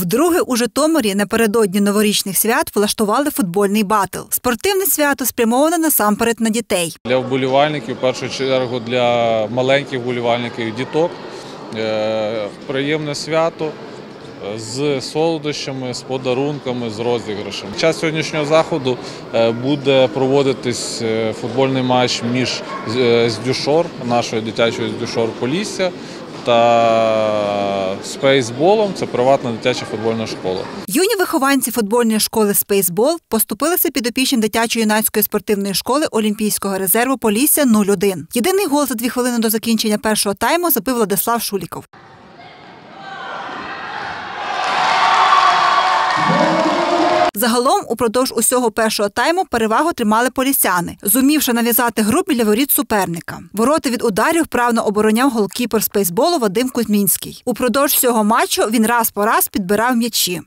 Вдруге у Житомирі напередодні новорічних свят влаштували футбольний батл. Спортивне свято спрямоване насамперед на дітей. Для вболівальників, в першу чергу для маленьких вболівальників, діток. Е, Приємне свято е, з солодощами, з подарунками, з розіграшем. Час сьогоднішнього заходу е, буде проводитись футбольний матч між Здюшор, нашою дитячою Здюшор Полісся та Спейсболом. Це приватна дитяча футбольна школа. Юні вихованці футбольної школи Спейсбол поступилися під підопічним дитячо-юнацької спортивної школи Олімпійського резерву Полісся 01. Єдиний гол за дві хвилини до закінчення першого тайму забив Владислав Шуліков. Загалом, упродовж усього першого тайму перевагу тримали полісяни, зумівши нав'язати гру біля воріт суперника. Вороти від ударів вправно обороняв голкіпер спейсболу Вадим Кузьмінський. Упродовж всього матчу він раз по раз підбирав м'ячі.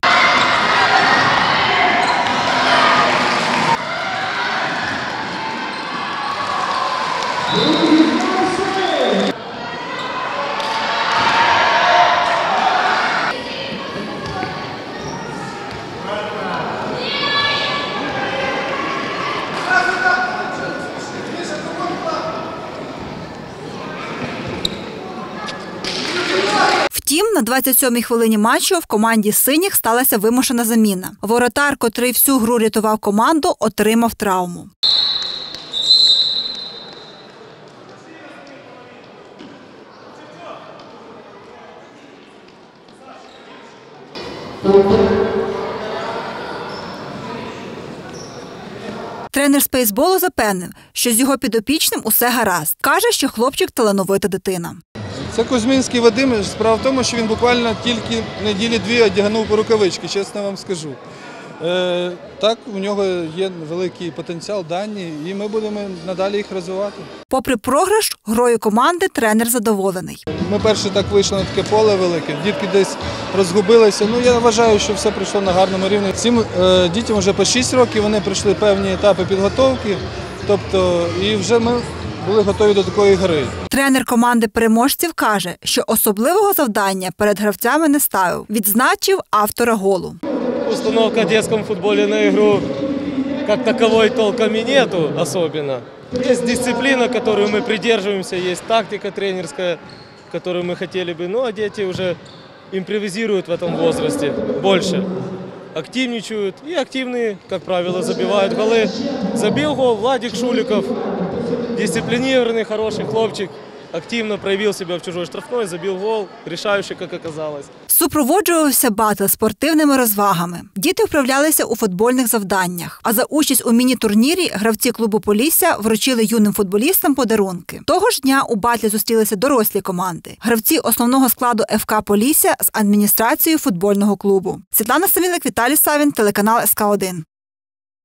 Втім, на 27-й хвилині матчу в команді синіх сталася вимушена заміна. Воротар, котрий всю гру рятував команду, отримав травму. Тренер спейсболу запевнив, що з його підопічним усе гаразд. Каже, що хлопчик талановита дитина. Це Кузьмінський Вадим. Справа в тому, що він буквально тільки неділі дві одягнув по рукавички, чесно вам скажу. Е, так, у нього є великий потенціал, дані, і ми будемо надалі їх розвивати. Попри програш, грою команди тренер задоволений. Ми перше так вийшли на таке поле велике, дітки десь розгубилися. Ну я вважаю, що все пройшло на гарному рівні. Цим е, дітям вже по 6 років, вони пройшли певні етапи підготовки, тобто і вже ми були готові до такої гри. Тренер команди переможців каже, що особливого завдання перед гравцями не ставив. Відзначив автора голу. Установка в детском футболе на игру как таковой толком и нету особенно. Есть дисциплина, которую мы придерживаемся, есть тактика тренерская, которую мы хотели бы, ну а дети уже импровизируют в этом возрасте больше. Активничают и активные, как правило, забивают голы. Забил гол Владик Шуликов, дисциплинированный, хороший хлопчик, активно проявил себя в чужой штрафной, забил гол, решающий, как оказалось. Супроводжувався батл спортивними розвагами. Діти вправлялися у футбольних завданнях. А за участь у міні-турнірі гравці клубу Полісся вручили юним футболістам подарунки. Того ж дня у батлі зустрілися дорослі команди. Гравці основного складу ФК Полісся з адміністрацією футбольного клубу. Світлана Самілик, Віталій Савін, телеканал СК 1